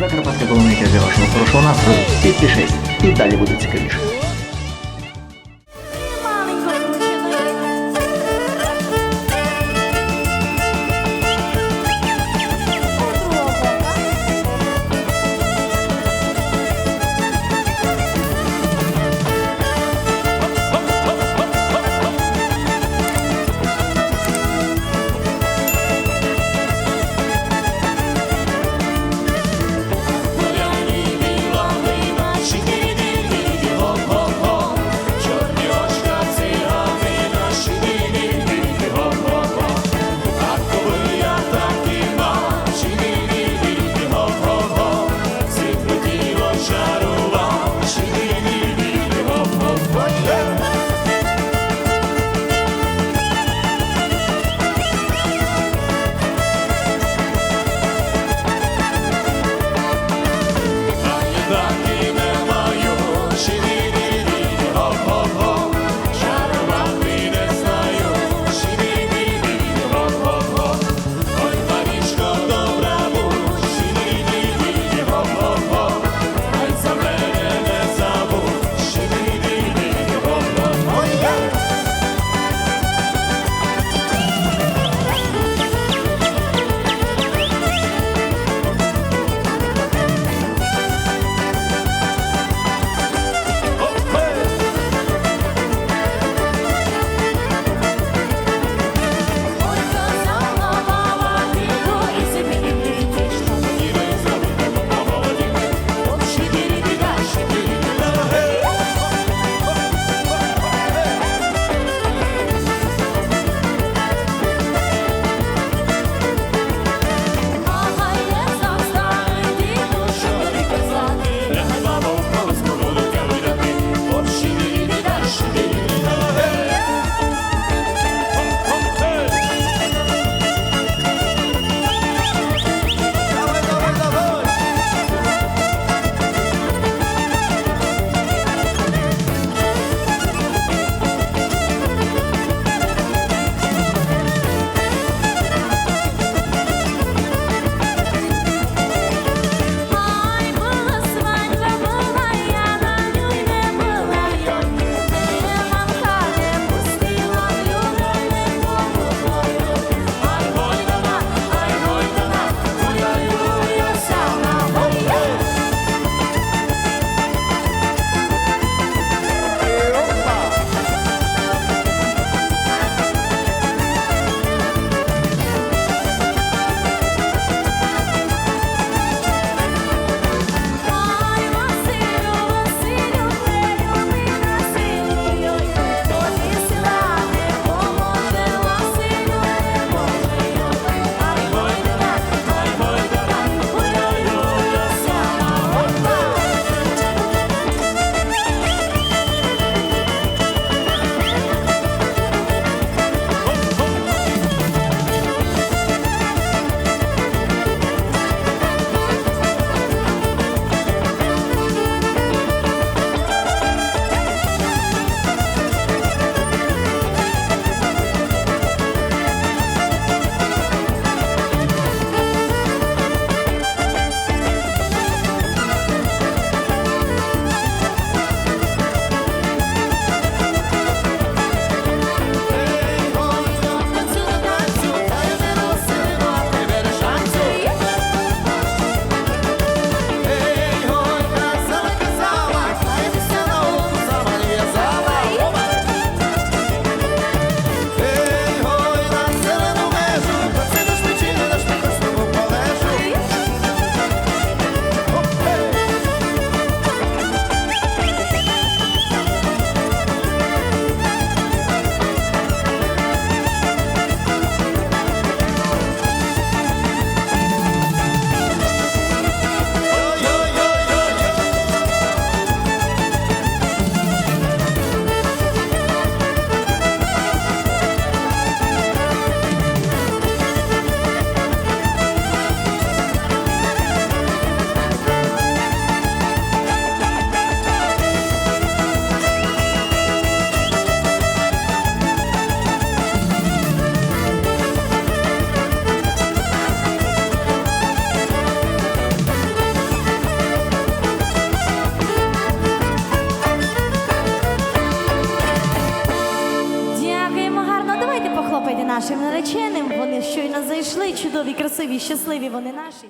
Закарпатська колонійка для вашого хорошого настрою. Підпишись, і далі буде цікавіше. Нашим нареченим. Вони щойно зайшли, чудові, красиві, щасливі вони наші.